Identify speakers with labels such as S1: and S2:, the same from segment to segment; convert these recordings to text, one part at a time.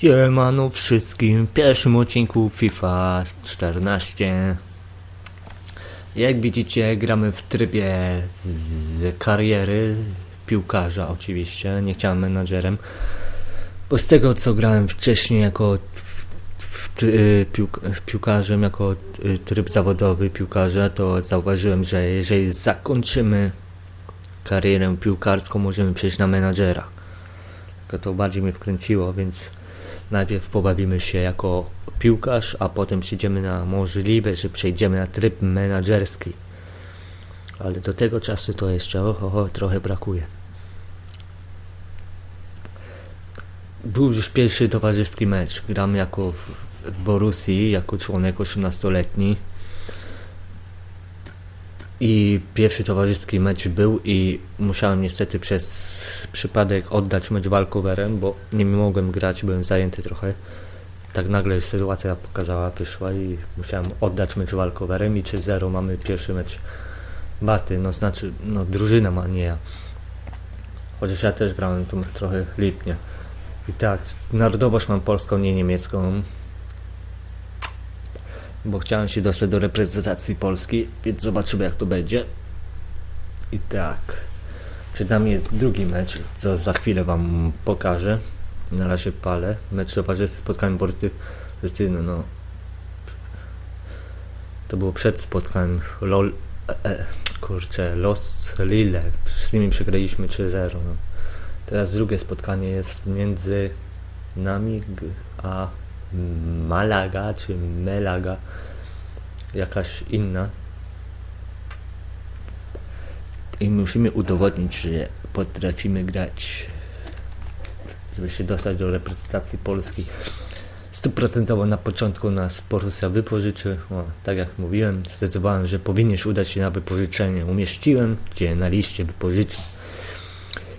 S1: Siemano wszystkim, w pierwszym odcinku FIFA 14 Jak widzicie gramy w trybie kariery piłkarza oczywiście, nie chciałem menadżerem Bo z tego co grałem wcześniej jako y, piłk, piłkarzem, jako y, tryb zawodowy piłkarza To zauważyłem, że jeżeli zakończymy karierę piłkarską możemy przejść na menadżera. Tylko to bardziej mnie wkręciło, więc najpierw pobawimy się jako piłkarz, a potem przyjdziemy na możliwe, że przejdziemy na tryb menadżerski. Ale do tego czasu to jeszcze o, o, o, trochę brakuje. Był już pierwszy towarzyski mecz. Gram jako w, w jako członek 18-letni. I pierwszy towarzyski mecz był i musiałem niestety przez przypadek oddać mecz walkowerem, bo nie mogłem grać, byłem zajęty trochę. Tak nagle sytuacja pokazała, wyszła i musiałem oddać mecz walkowerem i 3-0 mamy pierwszy mecz baty, no znaczy, no drużyna ma, nie ja. Chociaż ja też grałem tu trochę lipnie. I tak, narodowość mam polską, nie niemiecką bo chciałem się dostać do reprezentacji Polski, więc zobaczymy jak to będzie. I tak, przed nami jest drugi mecz, co za chwilę Wam pokażę. Na razie palę. Mecz towarzysty spotkałem Borsy Rystyny, no. To było przed spotkaniem LOL, e, e, kurczę, Los Lille. Z nimi przegraliśmy 3-0, no. Teraz drugie spotkanie jest między nami a Malaga czy Melaga, jakaś inna. I musimy udowodnić, że potrafimy grać, żeby się dostać do reprezentacji Polski. Stuprocentowo na początku nas Borussia wypożyczy. O, tak jak mówiłem, zdecydowałem, że powinieneś udać się na wypożyczenie. Umieściłem Cię na liście wypożyczeń.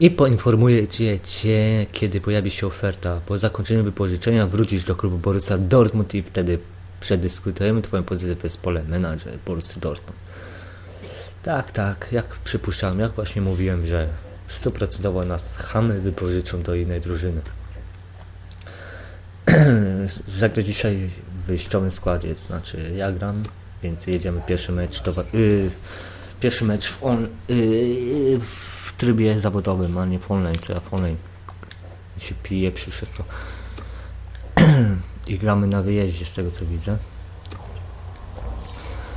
S1: I poinformuję cię, kiedy pojawi się oferta. Po zakończeniu wypożyczenia wrócisz do klubu Borussia Dortmund i wtedy przedyskutujemy twoją pozycję w zespole menadżer Borussia Dortmund. Tak, tak, jak przypuszczałem, jak właśnie mówiłem, że stuprocentowo nas chamy wypożyczą do innej drużyny. Zagrę dzisiaj w wyjściowym składzie, znaczy ja gram, więc jedziemy pierwszy mecz, to, yy, pierwszy mecz w, on, yy, w trybie zawodowym, a nie w online, co ja w online się pije przy wszystko. I gramy na wyjeździe z tego co widzę.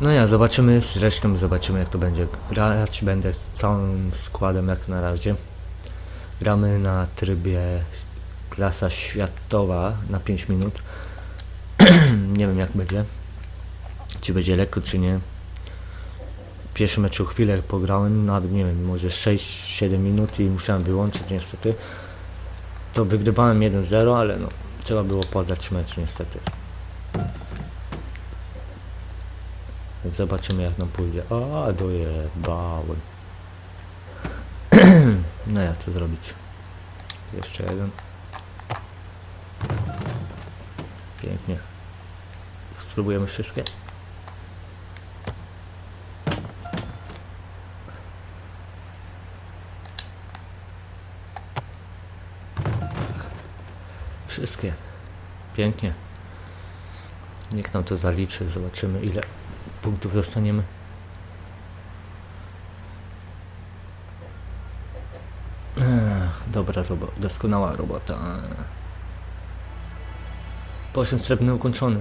S1: No ja, zobaczymy z resztą, zobaczymy jak to będzie grać. Będę z całym składem jak na razie. Gramy na trybie klasa światowa na 5 minut. nie wiem jak będzie. Czy będzie lekko, czy nie. Pierwszy meczu chwilę pograłem, nawet nie wiem, może 6-7 minut i musiałem wyłączyć niestety. To wygrywałem 1-0, ale no, trzeba było podać mecz niestety. Więc zobaczymy jak nam pójdzie. A, dojebałem. no ja co zrobić? Jeszcze jeden. Pięknie. Spróbujemy. Wszystkie. Pięknie. Niech nam to zaliczy. Zobaczymy ile punktów dostaniemy. Dobra robota, doskonała robota. Poziom srebrny ukończony.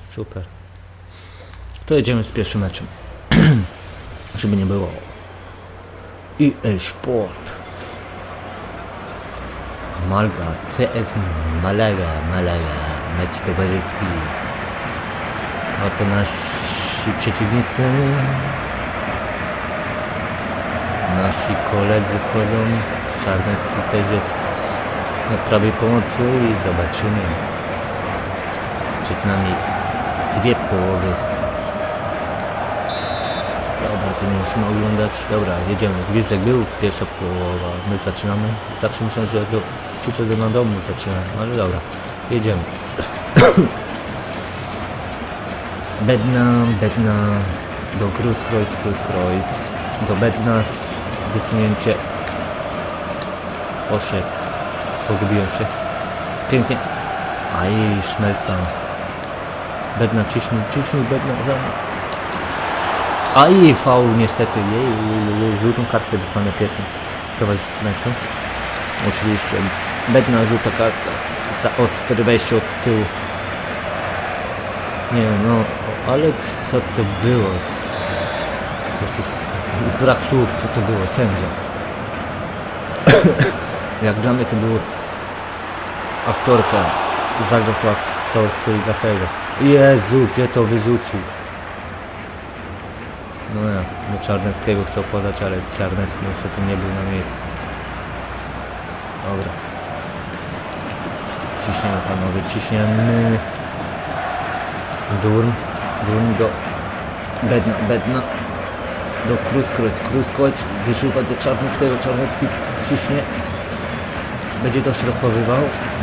S1: Super. To jedziemy z pierwszym meczem. Żeby nie było. EA Sport. Malga, CF Malaga, Malaga, mecz towarzyski. Oto nasi przeciwnicy. Nasi koledzy wchodzą. Czarnecki też jest na prawej pomocy i zobaczymy. Przed nami dwie połowy. Dobra, to nie musimy oglądać. Dobra, jedziemy. Gwizdek był, pierwsza połowa. My zaczynamy. Zawsze myślę, że do, ci co na domu zaczynają, ale dobra. Jedziemy. Bedna, Bedna, do Gruzkreuz, Gruzkreuz, do Bedna, wysunięcie. Poszedł. Pogubiłem się. Pięknie. Aj, szmelca. Bedna ciśnij, ciśnij, bedna za... Aj, faul niestety. Jej, żółtą kartkę dostanę pierwszą. Prowadzić w meczu. Oczywiście. Bedna żółta kartka. Za ostry wejście od tyłu. Nie no, ale co to było? Brak słów, co to było, sędzia. Jak dla mnie to było aktorka, zagrał to aktorsko i dlatego. Jezu, gdzie to wyrzucił? No ja, do Czarneckiego chciał podać, ale Czarnecki niestety nie był na miejscu. Dobra. Ciśniemy panowie, ciśniemy. Durm, Durm do Bedna, Bedna. Do Kruskroć, Kruskroć. Wyżuwa do Czarneckiego, Czarnecki ciśnie. Będzie dośrodkowywał,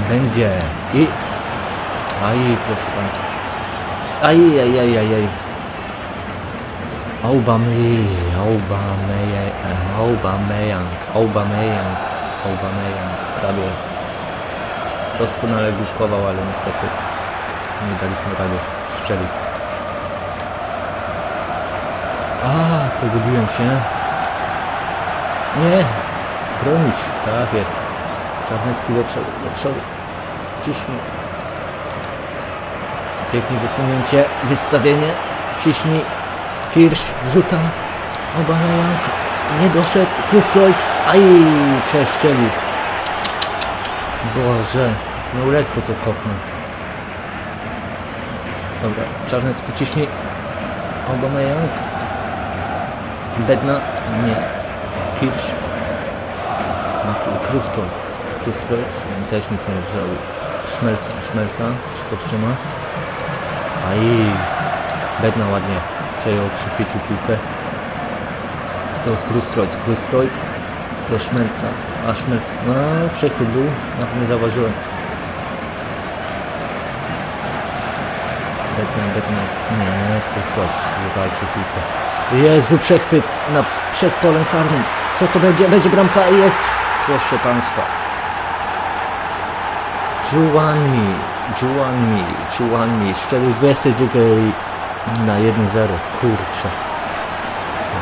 S1: będzie. I aj, proszę Państwa. Aj, aj, aj, aj, aj. Aubamey, Aubamey, Aubameyang, Aubameyang, Aubameyang, prawie doskonale główkował, ale niestety nie daliśmy rady strzelić. A, pogubiłem się. Nie, bronić, tak jest. Czarnecki do przodu, do przodu. Ciśnij. Pięknie wysunięcie, wystawienie. Ciśnij. Kirsch wrzuca. Aubameyang nie doszedł. Kruskreutz. Aj, przeszczelił. Boże, no letko to kopnął. Dobra, Czarnecki ciśnij. Aubameyang. Bedna. Nie. Kirsch. No, Kruskreutz. Kruskreutz. On też nic nie zrobił. Szmelca, Szmelca. Się powstrzyma. Aj. Bedna ładnie przejął, przychwycił piłkę. Do Kruskreutz. Kruskreutz. Do Szmelca. A Szmelc. No, przechwyt był. Nawet nie zauważyłem. Bedna, Bedna. Nie, Kruskreutz. Wywalczył piłkę. Jezu, przechwyt na przed polem karnym. Co to będzie? Będzie bramka? Jest! Proszę Państwa. Giovanni, Giovanni, Giovanni. Szczelił 22 na 1-0. Kurczę.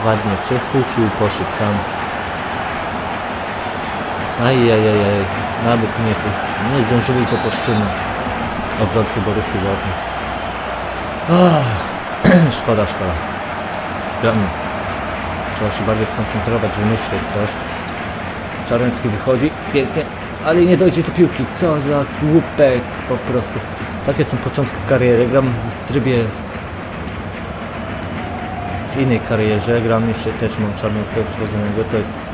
S1: Ładnie przechwycił, poszedł sam. Ajajajaj. Nawet nie, nie zdążyli go powstrzymać. Obrońcy Borysy. Ach, szkoda, szkoda. Gramy. Trzeba się bardziej skoncentrować, wymyśleć coś. Czarnecki wychodzi, pięknie, ale nie dojdzie do piłki. Co za głupek po prostu. Takie są początki kariery. Gram w trybie w innej karierze. Gram jeszcze też mam Czarneckiego stworzonego. To jest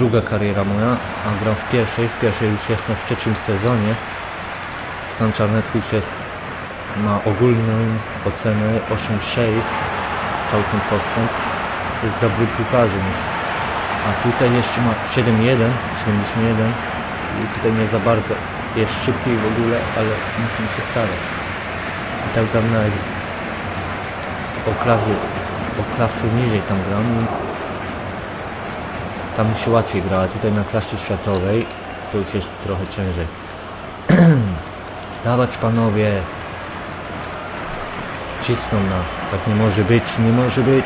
S1: druga kariera moja, a gram w pierwszej. W pierwszej już jestem w trzecim sezonie. Stan Czarnecki już jest ma ogólną ocenę 8,6 cały ten postęp jest dobrym piłkarzem już. A tutaj jeszcze ma 7,1, 71 i tutaj nie za bardzo. Jest szybki w ogóle, ale musimy się starać. I tak gram na o klasy, o klasy niżej tam gram tam się łatwiej gra, a tutaj na klasie światowej to już jest trochę ciężej. Dawać panowie, cisną nas. Tak nie może być, nie może być.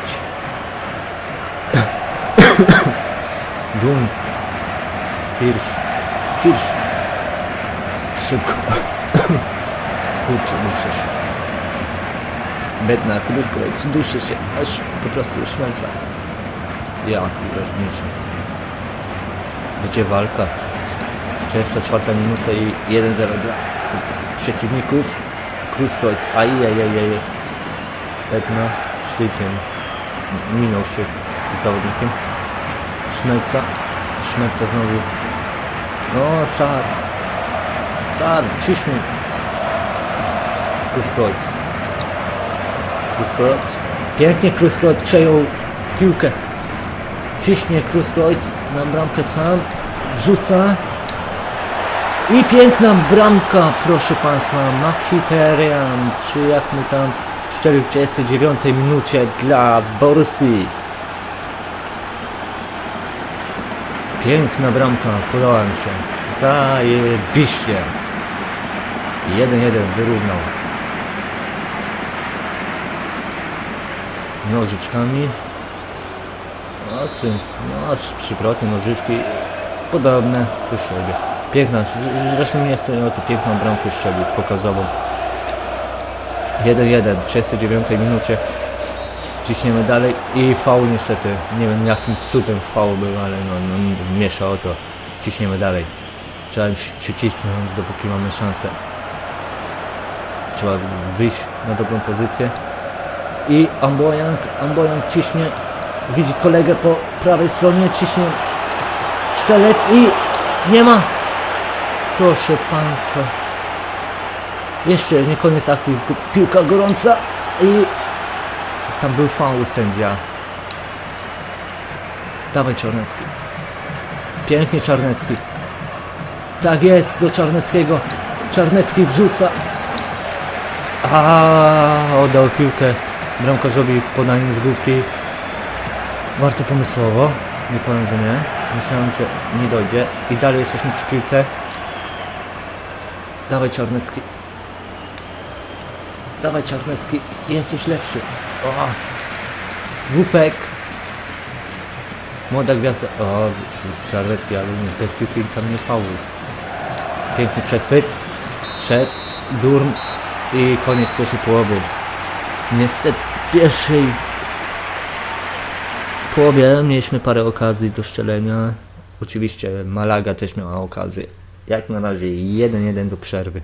S1: Dum. Hirsch. Hirsch. Szybko. Kurczę, duszę się. Bedna, Kruskreutz, duszę się, aż po prostu szmelca. Ja, piłkarniczy. Będzie walka. 34 minuta i 1-0 dla przeciwników. Kruskreutz, ajajajaj. Bedna, ślizgiem. Minął się z zawodnikiem. Szmelca. Szmelca znowu. No, Sar. Sar, ciśnij. Kruskreutz. Kruskreutz. Pięknie Kruskreutz przejął piłkę. Ciśnie Kruskreutz na bramkę sam. Wrzuca. I piękna bramka, proszę Państwa, Mkhitaryan, czy jak mu tam w 39 minucie dla Borussii. Piękna bramka, podoba mi się. Zajebiście. 1-1 wyrównał. Nożyczkami. Cynk, no, przywroty, nożyczki. Podobne do siebie. Piękna, zresztą nie o to piękną bramkę strzelił, pokazową. 1-1, w 39 minucie. Ciśniemy dalej i faul niestety. Nie wiem jakim cudem faul był, ale no, no miesza o to. Ciśniemy dalej. Trzeba przy- przycisnąć, dopóki mamy szansę. Trzeba wyjść na dobrą pozycję. I Amboyang, Amboyang ciśnie. Widzi kolegę po prawej stronie, ciśnie Szczelec i nie ma. Proszę Państwa. Jeszcze nie koniec akcji. Piłka gorąca i tam był faul sędzia. Dawaj Czarnecki. Pięknie Czarnecki. Tak jest, do Czarneckiego. Czarnecki wrzuca. A oddał piłkę bramkarzowi podaniem z główki. Bardzo pomysłowo. Nie powiem, że nie. Myślałem, że nie dojdzie. I dalej jesteśmy przy piłce. Dawaj Czarnecki. Dawaj Czarnecki. Jesteś lepszy. O. Łupek. Młoda gwiazda. O, Czarnecki, ale nie, bez piłki tam nie faul. Piękny przechwyt. Szedł. Durm. I koniec pierwszej połowy. Niestety pierwszej połowie mieliśmy parę okazji do strzelenia. Oczywiście Malaga też miała okazję. Jak na razie 1-1 do przerwy.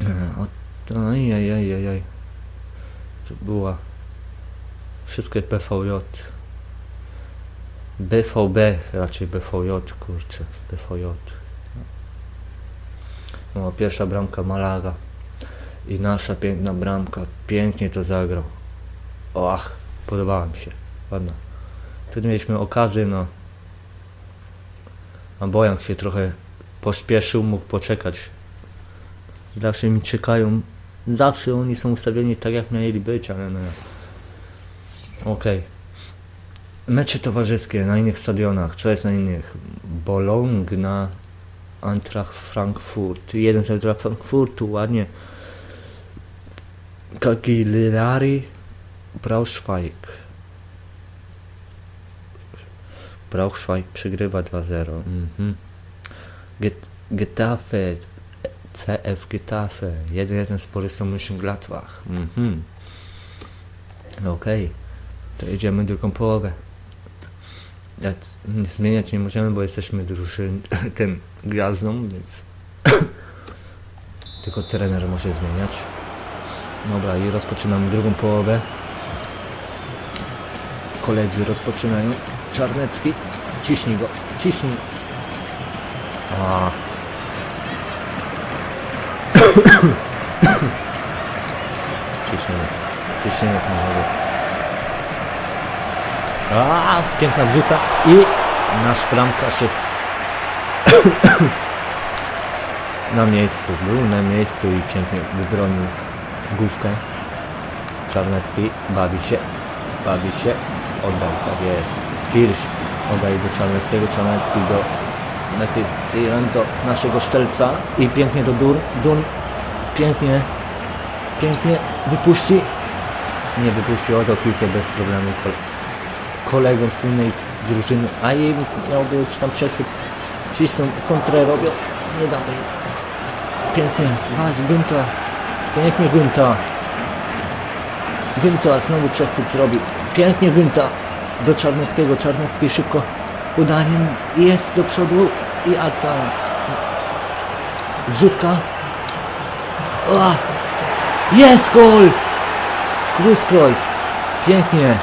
S1: E, O, to, była wszystko BVJ. BVB, raczej BVJ, kurczę, BVJ. No, pierwsza bramka Malaga. I nasza piękna bramka. Pięknie to zagrał. Och, podobała mi się. Ładna. Tu mieliśmy okazję, no. A Bojank się trochę pośpieszył, mógł poczekać. Zawsze mi czekają. Zawsze oni są ustawieni tak, jak mieli być, ale no. Okej. Mecze towarzyskie na innych stadionach. Co jest na innych? Bologna, Eintracht Frankfurt. Jeden z dla Frankfurtu, ładnie. Cagliari, Braunschweig. Braunschweig przegrywa 2-0. Mhm. Get, Getafe, CF Getafe, 1-1 z Borussią Mönchengladbach. Mhm. Okej, to jedziemy drugą połowę. Zmieniać nie możemy, bo jesteśmy drużyn, tym gwiazdą, więc tylko trener może zmieniać. Dobra, i rozpoczynamy drugą połowę. Koledzy rozpoczynają. Czarnecki, ciśnij go, ciśnij. A. Ciśniemy, ciśniemy panowie. A, piękna wrzuta i nasz bramkarz jest na miejscu. Był na miejscu i pięknie wybronił główkę. Czarnecki bawi się, bawi się, oddał, tak jest. Kirś oddaje do Czarneckiego, Czarnecki do najpierw do naszego szczelca i pięknie do Dur, Dur, pięknie, pięknie wypuści, nie wypuścił, oddał piłkę bez problemu kol kolegom z innej drużyny, a jej miał być tam przechwyt, cisną, kontrę robią, nie jej. Pięknie, walcz Gunta, pięknie Gunta, Gunta znowu przechwyt zrobił. Pięknie Gunta do Czarneckiego. Czarnecki szybko udaniem jest do przodu i Aca. Wrzutka. Jest gol! Kruskreuz. Pięknie.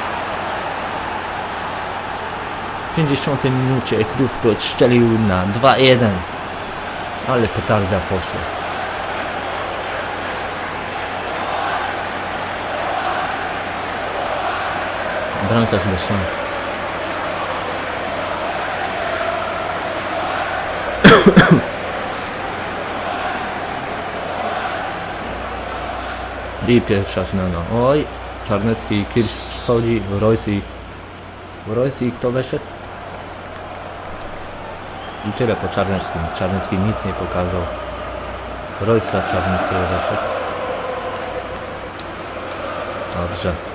S1: W 50 minucie Kruskreuz szczelił na 2-1. Ale petarda poszła. Bramkarz bez szans. I pierwsza zmiana. Oj, Czarnecki i Kirś schodzi, Royce i... Royce i kto weszedł? I tyle po Czarneckim. Czarnecki nic nie pokazał. Roysa Czarnickiego weszedł. Dobrze.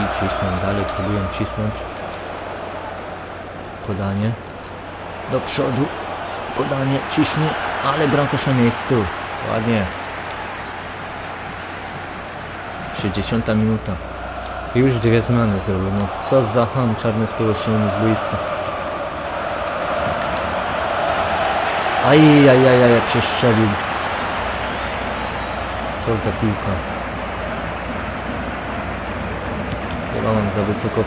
S1: I cisną dalej, próbują cisnąć. Podanie. Do przodu. Podanie ciśnie, ale bramkarz na miejscu. Ładnie. 60 minuta. Już dwie zmiany zrobił. No co za ham Czarneckiego ściągnął z boiska. Aj, aj, aj, aj, przestrzelił. Co za piłka. Mam za wysoko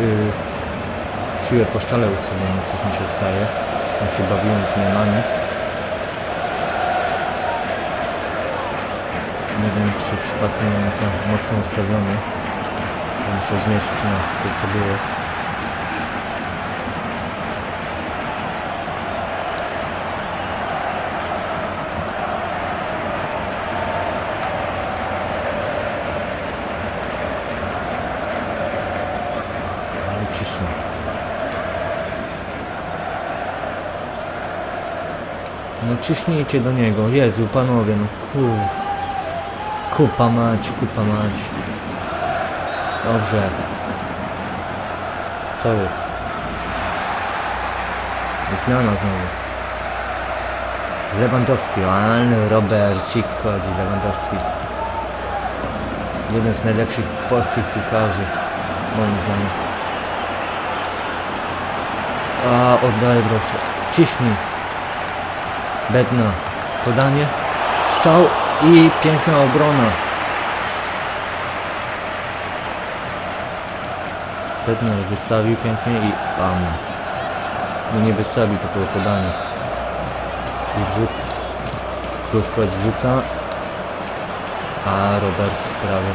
S1: yy, siłę po szczale coś mi się staje. Tam się bawiłem zmianami. Nie wiem, czy przypadkiem mam za mocno ustawiony. Muszę zmniejszyć na to, co było. Ale cisnę. No ciśnijcie do niego, Jezu, panowie, no kur... Kupa mać, kupa mać. Dobrze. Co jest? Zmiana znowu. Lewandowski, ale Robercik chodzi, Lewandowski. Jeden z najlepszych polskich piłkarzy, moim zdaniem. A, oddaję proszę. Ciśnij. Bedna. Podanie. Strzał i piękna obrona. Bednar wystawił pięknie i bam. No nie wystawił, to było podanie. I wrzut. Kruskowicz wrzuca. A Robert prawie.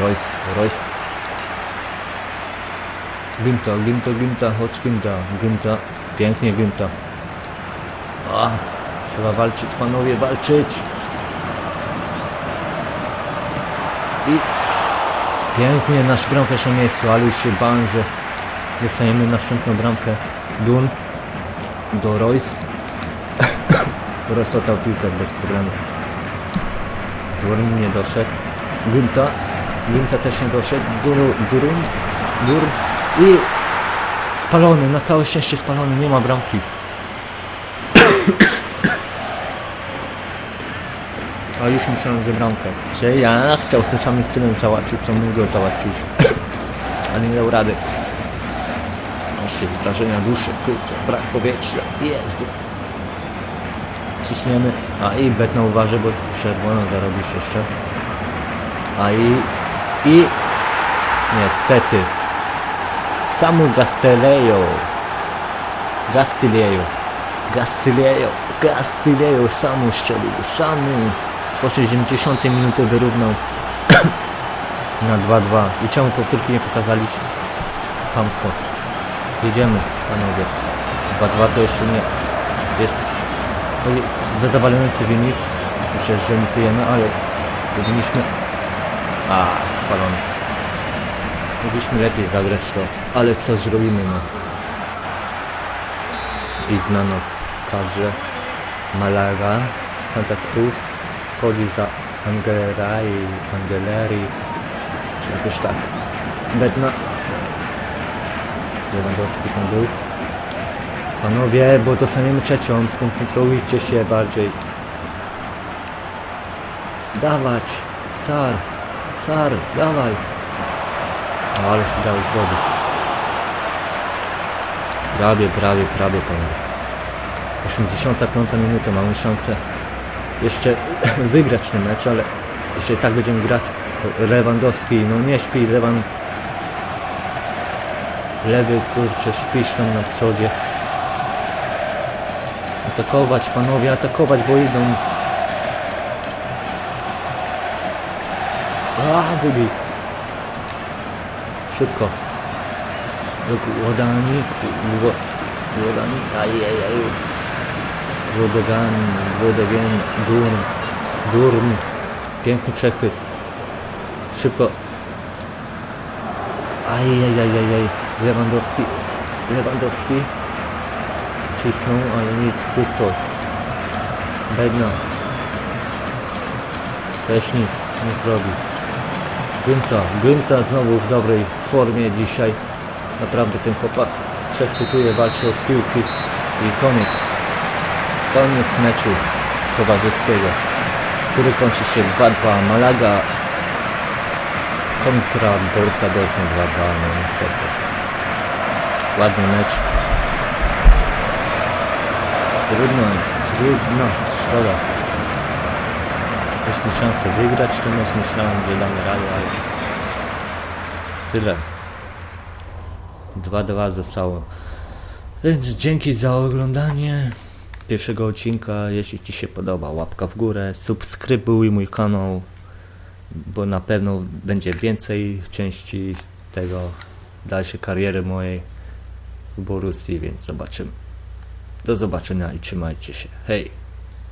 S1: Royce, Royce. Ginta, Ginta, Ginta, chodź Ginta, Ginta. Pięknie Ginta. Trzeba walczyć panowie, walczyć. I pięknie nasz bramkarz na miejscu, ale już się bałem, że następną bramkę. Dun do Royce. Royce piłkę bez problemu. Durm nie doszedł. Gunta. Gunta też nie doszedł. Dur, Durm. Durm. I spalony, na całe szczęście spalony, nie ma bramki. A już myślałem, że bramkę. Że ja chciał tym samym stylem załatwić, co mógł go załatwić. Ale nie dał rady. Aż jest wrażenia duszy, kurczę, brak powietrza. Jezu. Ciśniemy. A i Betna uważa, bo czerwoną zarobisz jeszcze. A i... I... Niestety. Samu Gastilejo. Gastilejo. Gastilejo. Gastilejo samu strzelił. Samu. W 80 minuty wyrównał na 2-2. I czemu powtórki nie pokazaliście? Chamsko. Jedziemy, panowie. 2-2 to jeszcze nie jest ojej, zadowalający wynik, że zremisujemy, ale powinniśmy... A, spalony. Mogliśmy lepiej zagrać to, ale co zrobimy, no. I w kadrze. Malaga, Santa Cruz wchodzi za Angeleri, Angeleri, czy jakoś tak. Bedna. Lewandowski tam był. Panowie, bo dostaniemy trzecią, skoncentrujcie się bardziej. Dawać, car, car, dawaj. No ale się dało zrobić. Prawie, prawie, prawie panowie. 85 minuta, mamy szansę jeszcze wygrać ten mecz, ale jeśli tak będziemy grać, Lewandowski, no nie śpi, Lewan... Lewy, kurczę, śpisz tam na przodzie. Atakować, panowie, atakować, bo idą. A, Budi. Szybko. Łodani, Łodani, ajajaj. Łodegan, Łodegan, Durm, Durm. Piękny przechwyt. Szybko. Ajajajajaj. Lewandowski. Lewandowski. Cisnął, ale nic, plus sport. Bedna. Też nic, nie zrobił. Gynta, Gynta znowu w dobrej formie dzisiaj. Naprawdę ten chłopak przechwytuje, walczy o piłki i koniec. Koniec meczu towarzyskiego, który kończy się 2-2. Malaga kontra Borussia Dortmund 2-2, no niestety. Ładny mecz. Trudno, trudno, szkoda. Mieliśmy szansę wygrać ten mecz, myślałem, że damy radę, ale tyle. 2-2 zostało. Więc dzięki za oglądanie pierwszego odcinka. Jeśli Ci się podoba, łapka w górę, subskrybuj mój kanał, bo na pewno będzie więcej części tego dalszej kariery mojej w Borussii, więc zobaczymy. Do zobaczenia i trzymajcie się. Hej!